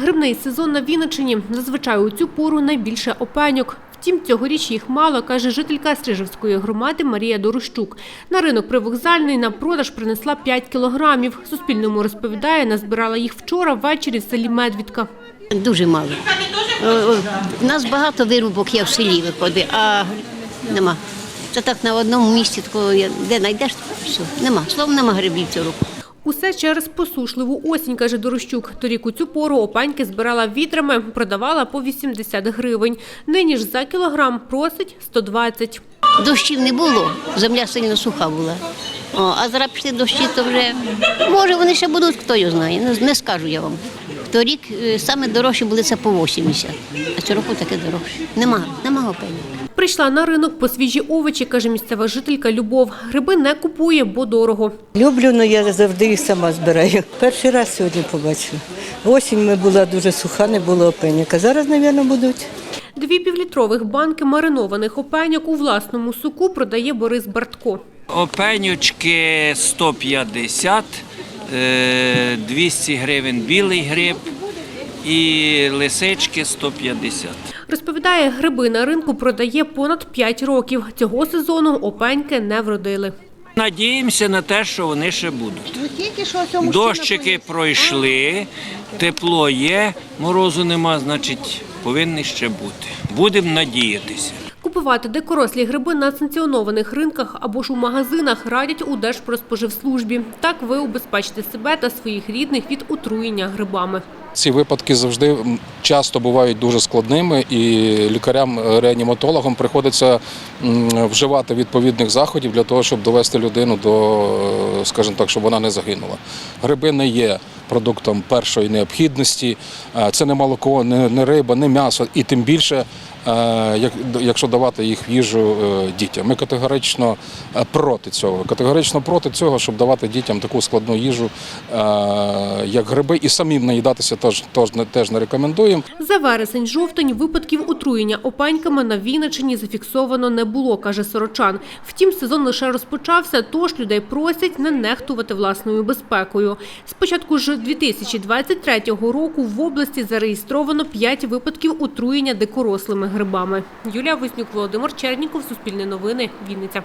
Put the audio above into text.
Грибний сезон на Вінниччині. Зазвичай у цю пору найбільше опеньок. Втім, цьогоріч їх мало, каже жителька Стрижевської громади Марія Дорощук. На ринок привокзальний на продаж принесла 5 кілограмів. Суспільному розповідає, назбирала їх вчора ввечері в селі Медвідка. Дуже мало. О, о, У нас багато вирубок є в селі виходить, а нема. Це так на одному місці, де знайдеш, все, нема. Словом, нема грибів цього року. Усе через посушливу осінь, каже Дорощук. Торік у цю пору опаньки збирала відрами, продавала по 80 гривень. Нині ж за кілограм просить 120. Дощів не було, земля сильно суха була. О, а зараз пішли дощі, то вже може вони ще будуть, хто його знає. Не, скажу я вам. Торік е, саме дорожчі були це по 80, а цього року таке дорожче. Нема, нема опеньок. Прийшла на ринок по свіжі овочі, каже місцева жителька Любов. Гриби не купує, бо дорого. Люблю, але я завжди їх сама збираю. Перший раз сьогодні побачила. Осінь ми була дуже суха, не було опеньок. А зараз, мабуть, будуть. Дві півлітрових банки маринованих опеньок у власному суку продає Борис Бартко. Опенючки 150, е, 200 гривень білий гриб і лисички 150. Розповідає, гриби на ринку продає понад 5 років. Цього сезону опеньки не вродили. Надіємося на те, що вони ще будуть. Дощики пройшли, тепло є, морозу нема, значить повинні ще бути. Будемо надіятися. Купувати дикорослі гриби на санкціонованих ринках або ж у магазинах радять у Держпродспоживслужбі. Так ви убезпечите себе та своїх рідних від отруєння грибами. Ці випадки завжди часто бувають дуже складними, і лікарям-реаніматологам приходиться вживати відповідних заходів для того, щоб довести людину до, е, скажімо так, щоб вона не загинула. Гриби не є продуктом першої необхідності. Е, Це не молоко, не риба, не м'ясо, і тим більше. Е, як- Якщо давати їх їжу е, дітям, ми категорично е, проти цього. Категорично проти цього, щоб давати дітям таку складну їжу, як гриби, і самим наїдатися теж, теж, теж не рекомендуємо. За вересень-жовтень випадків отруєння опаньками на Вінниччині зафіксовано не було, каже Сорочан. Втім, сезон лише розпочався, тож людей просять не нехтувати власною безпекою. З початку ж 2023 року в області зареєстровано 5 випадків отруєння дикорослими грибами. Юлія Вознюк, Володимир Черніков, Суспільне новини, Вінниця.